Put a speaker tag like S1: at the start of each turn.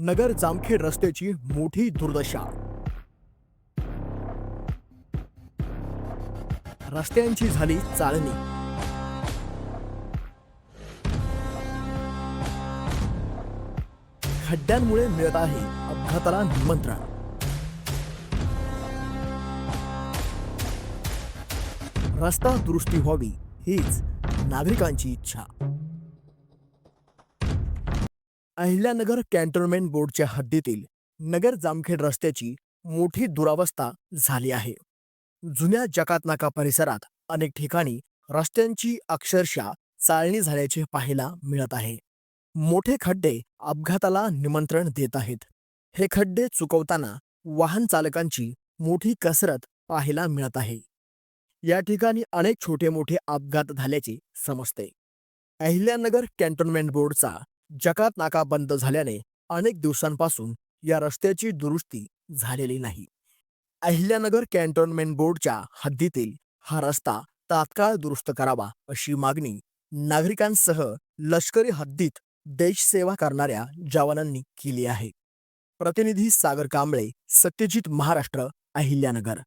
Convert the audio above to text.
S1: नगर जामखेड रस्त्याची मोठी दुर्दशा. रस्त्यांची झाली चाळणी. खड्ड्यांमुळे मिळत आहे अपघाताला निमंत्रण. रस्ता दुरुस्ती व्हावी हीच नागरिकांची इच्छा. अहिल्यानगर कॅन्टोन्मेंट बोर्डच्या हद्दीतील नगर जामखेड रस्त्याची मोठी दुरावस्था झाली आहे. जुन्या जकात नाका परिसरात अनेक ठिकाणी रस्त्यांची अक्षरशः चालणी झाल्याचे पाहायला मिळत आहे. मोठे खड्डे अपघाताला निमंत्रण देत आहेत. हे खड्डे चुकवताना वाहन चालकांची मोठी कसरत पाहायला मिळत आहे. या ठिकाणी अनेक छोटे मोठे अपघात झाल्याचे समजते. अहिल्यानगर कॅन्टोन्मेंट बोर्डचा जकात नाका बंद झाल्याने अनेक दिवसांपासून या रस्त्याची दुरुस्ती झालेली नाही. अहिल्यानगर कॅन्टोन्मेंट बोर्डच्या हद्दीतील हा रस्ता तात्काळ दुरुस्त करावा अशी मागणी नागरिकांसह लष्करी हद्दीत देशसेवा करणाऱ्या जवानांनी केली आहे. प्रतिनिधी सागर कांबळे सत्यजित महाराष्ट्र अहिल्यानगर.